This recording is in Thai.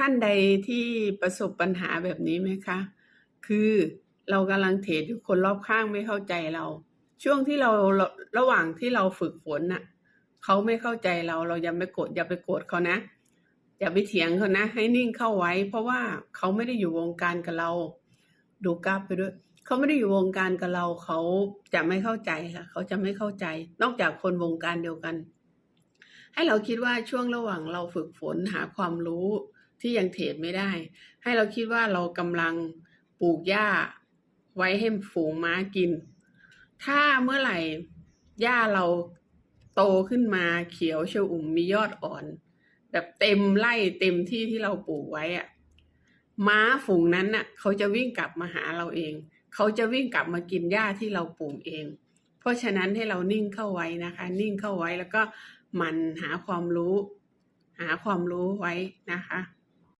ท่านใดที่ประสบปัญหาแบบนี้ไหมคะ คือเรากำลังเทรดอยู่คนรอบข้างไม่เข้าใจเรา ช่วงที่เราระระหว่างที่เราฝึกฝนน่ะเขาไม่เข้าใจเราเราอย่าไปโกรธอย่าไปโกรธเขานะ อย่าไปเถียงเขานะ ให้นิ่งเข้าไว้ เพราะว่าเขาไม่ได้อยู่วงการกับเรา ดูกราฟไปด้วยเขาไม่ได้อยู่วงการกับเราเขาจะไม่เข้าใจค่ะเขาจะไม่เข้าใจ นอกจากคนวงการเดียวกัน ให้เราคิดว่าช่วงระหว่างเราฝึกฝนหาความรู้ ที่ยังเทรดไม่ได้ ให้เราคิดว่าเรากำลังปลูกหญ้าไว้ให้ฝูงม้ากิน ถ้าเมื่อไหร่หญ้าเราโตขึ้นมาเขียวเชอุ่มมียอดอ่อน แบบเต็มไร่เต็มที่ที่เราปลูกไว้อะม้าฝูงนั้นน่ะเขาจะวิ่งกลับมาหาเราเอง เขาจะวิ่งกลับมากินหญ้าที่เราปลูกเอง เพราะฉะนั้นให้เรานิ่งเข้าไว้นะคะ นิ่งเข้าไว้แล้วก็มันหาความรู้ หาความรู้ไว้นะคะ